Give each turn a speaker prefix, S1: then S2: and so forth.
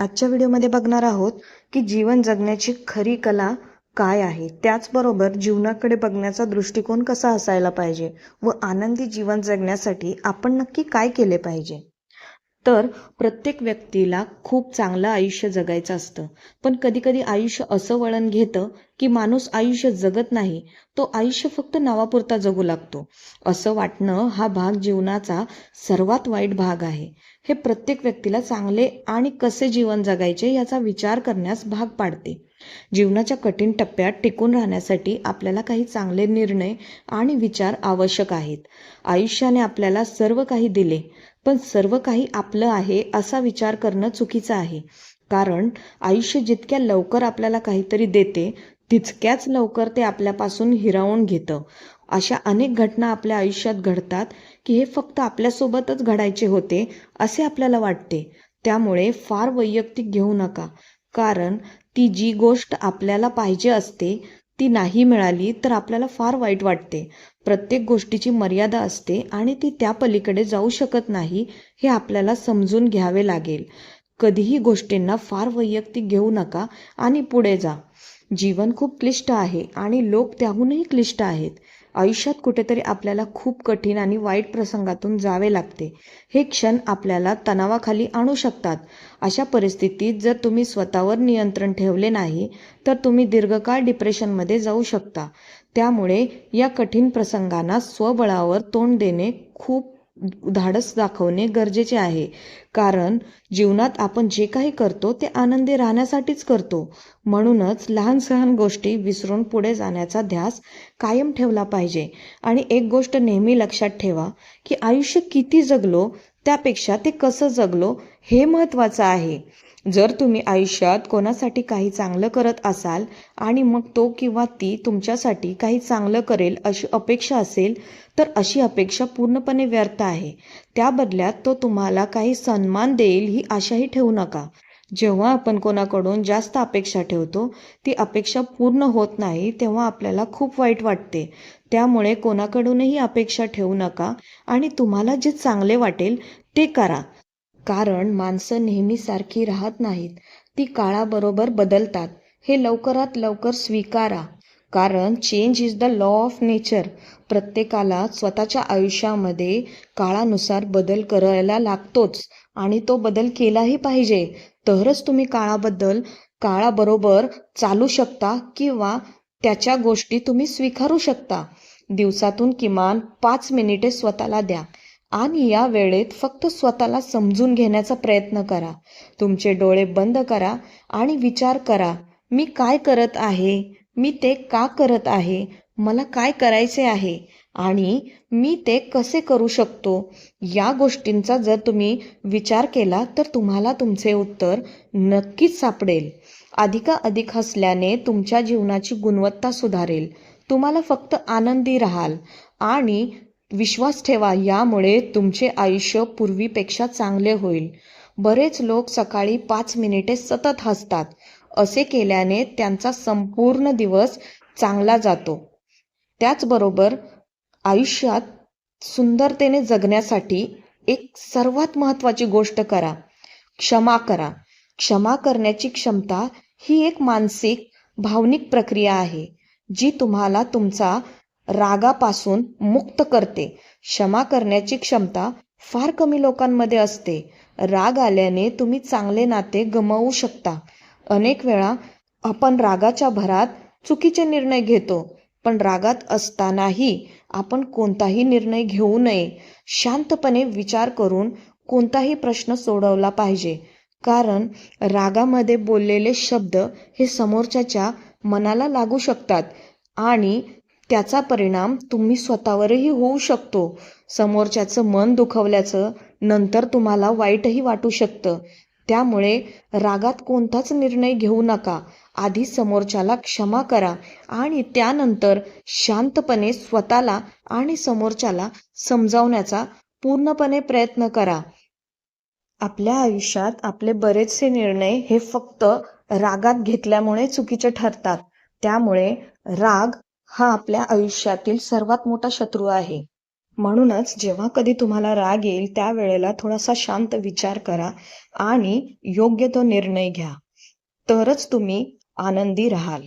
S1: आजच्या व्हिडिओमध्ये बघणार आहोत की जीवन जगण्याची खरी कला काय आहे. त्याचबरोबर जीवनाकडे बघण्याचा दृष्टिकोन कसा असायला पाहिजे व आनंदी जीवन जगण्यासाठी आपण नक्की काय केले पाहिजे. तर प्रत्येक व्यक्तीला खूप चांगलं आयुष्य जगायचं असतं. पण कधीकधी आयुष्य असं वळण घेतं की माणूस आयुष्य जगत नाही तो आयुष्य फक्त नावापुरता जगू लागतो. असं वाटणं हा भाग जीवनाचा सर्वात वाईट भाग आहे. हे प्रत्येक व्यक्तीला चांगले आणि कसे जीवन जगायचे याचा विचार करण्यास भाग पाडते. जीवनाच्या कठीण टप्प्यात टिकून राहण्यासाठी आपल्याला काही चांगले निर्णय आणि विचार आवश्यक आहेत. आयुष्याने आपल्याला सर्व काही दिले पण सर्व काही आपलं आहे असा विचार करणं चुकीचं आहे. कारण आयुष्य जितक्या लवकर आपल्याला काहीतरी देते तितक्याच लवकर ते आपल्यापासून हिरावून घेतं. अशा अनेक घटना आपल्या आयुष्यात घडतात की हे फक्त आपल्यासोबतच घडायचे होते असे आपल्याला वाटते. त्यामुळे फार वैयक्तिक घेऊ नका. कारण ती जी गोष्ट आपल्याला पाहिजे असते ती नाही मिळाली तर आपल्याला फार वाईट वाटते. प्रत्येक गोष्टीची मर्यादा असते आणि ती त्या पलीकडे जाऊ शकत नाही हे आपल्याला समजून घ्यावे लागेल. कधीही गोष्टींना फार वैयक्तिक घेऊ नका आणि पुढे जा. जीवन खूप क्लिष्ट आहे आणि लोक त्याहूनही क्लिष्ट आहेत. आयुष्यात कुठेतरी आपल्याला खूप कठीण आणि वाईट प्रसंगातून जावे लागते. हे क्षण आपल्याला तणावाखाली आणू शकतात. अशा परिस्थितीत जर तुम्ही स्वतःवर नियंत्रण ठेवले नाही तर तुम्ही दीर्घकाळ डिप्रेशनमध्ये जाऊ शकता. त्यामुळे या कठीण प्रसंगांना स्वबळावर तोंड देणे खूप धाडस दाखवणे गरजेचे आहे. कारण जीवनात आपण जे काही करतो ते आनंदी राहण्यासाठीच करतो. म्हणूनच लहान सहान गोष्टी विसरून पुढे जाण्याचा ध्यास कायम ठेवला पाहिजे. आणि एक गोष्ट नेहमी लक्षात ठेवा की आयुष्य किती जगलो त्यापेक्षा ते कसं जगलो हे महत्त्वाचं आहे. जर तुम्ही आयुष्यात कोणासाठी काही चांगलं करत असाल आणि मग तो किंवा ती तुमच्यासाठी काही चांगलं करेल अशी अपेक्षा असेल तर अशी अपेक्षा पूर्णपणे व्यर्थ आहे. त्या बदल्यात तो तुम्हाला काही सन्मान देईल ही आशाही ठेवू नका. जेव्हा आपण कोणाकडून जास्त अपेक्षा ठेवतो ती अपेक्षा पूर्ण होत नाही तेव्हा आपल्याला खूप वाईट वाटते. त्यामुळे कोणाकडूनही अपेक्षा ठेवू नका आणि तुम्हाला जे चांगले वाटेल ते करा. कारण माणसं नेहमी सारखी राहत नाहीत. ती काळाबरोबर बदलतात. हे लवकरात लवकर स्वीकारा. कारण change is the law of nature प्रत्येकाला स्वतःच्या आयुष्यामध्ये काळानुसार बदल करायला लागतोच. आणि तो बदल केलाही पाहिजे. तरच तुम्ही काळाबद्दल काळाबरोबर चालू शकता किंवा त्याच्या गोष्टी तुम्ही स्वीकारू शकता. दिवसातून किमान पाच मिनिटे स्वतःला द्या. आणि या वेळेत फक्त स्वतःला समजून घेण्याचा प्रयत्न करा. तुमचे डोळे बंद करा आणि विचार करा मी काय करत आहे? मी ते का करत आहे? मला काय करायचे आहे? आणि मी ते कसे करू शकतो? या गोष्टींचा जर तुम्ही विचार केला तर तुम्हाला तुमचे उत्तर नक्कीच सापडेल. अधिकाधिक हसल्याने तुमच्या जीवनाची गुणवत्ता सुधारेल. तुम्हाला फक्त आनंदी राहाल. आणि विश्वास ठेवा यामुळे तुमचे आयुष्य पूर्वीपेक्षा चांगले होईल. बरेच लोक सकाळी पाच मिनिटे सतत हसतात. असे केल्याने त्यांचा संपूर्ण दिवस चांगला जातो. त्याचबरोबर आयुष्यात सुंदरतेने जगण्यासाठी एक सर्वात महत्त्वाची गोष्ट करा. क्षमा करा. क्षमा करण्याची क्षमता ही एक मानसिक भावनिक प्रक्रिया आहे जी तुम्हाला तुमचा रागापासून मुक्त करते. क्षमा करण्याची क्षमता फार कमी लोकांमध्ये असते. राग आल्याने तुम्ही चांगले नाते गमावू शकता. अनेक वेळा आपण रागाच्या भरात चुकीचे निर्णय घेतो पण रागात असतानाही आपण कोणताही निर्णय घेऊ नये. शांतपणे विचार करून कोणताही प्रश्न सोडवला पाहिजे. कारण रागामध्ये बोललेले शब्द हे समोरच्याच्या मनाला लागू शकतात आणि त्याचा परिणाम तुम्ही स्वतःवरही होऊ शकतो. समोरच्याचं मन दुखवल्याचं नंतर तुम्हाला वाईटही वाटू शकतं. त्यामुळे रागात कोणताच निर्णय घेऊ नका. आधी समोरच्याला क्षमा करा आणि त्यानंतर शांतपणे स्वतःला आणि समोरच्याला समजावण्याचा पूर्णपणे प्रयत्न करा. आपल्या आयुष्यात आपले बरेचसे निर्णय हे फक्त रागात घेतल्यामुळे चुकीचे ठरतात. त्यामुळे राग हा आपल्या आयुष्यातील सर्वात मोठा शत्रू आहे. म्हणूनच जेव्हा कधी तुम्हाला राग येईल त्यावेळेला थोडासा शांत विचार करा आणि योग्य तो निर्णय घ्या. तरच तुम्ही आनंदी राहाल.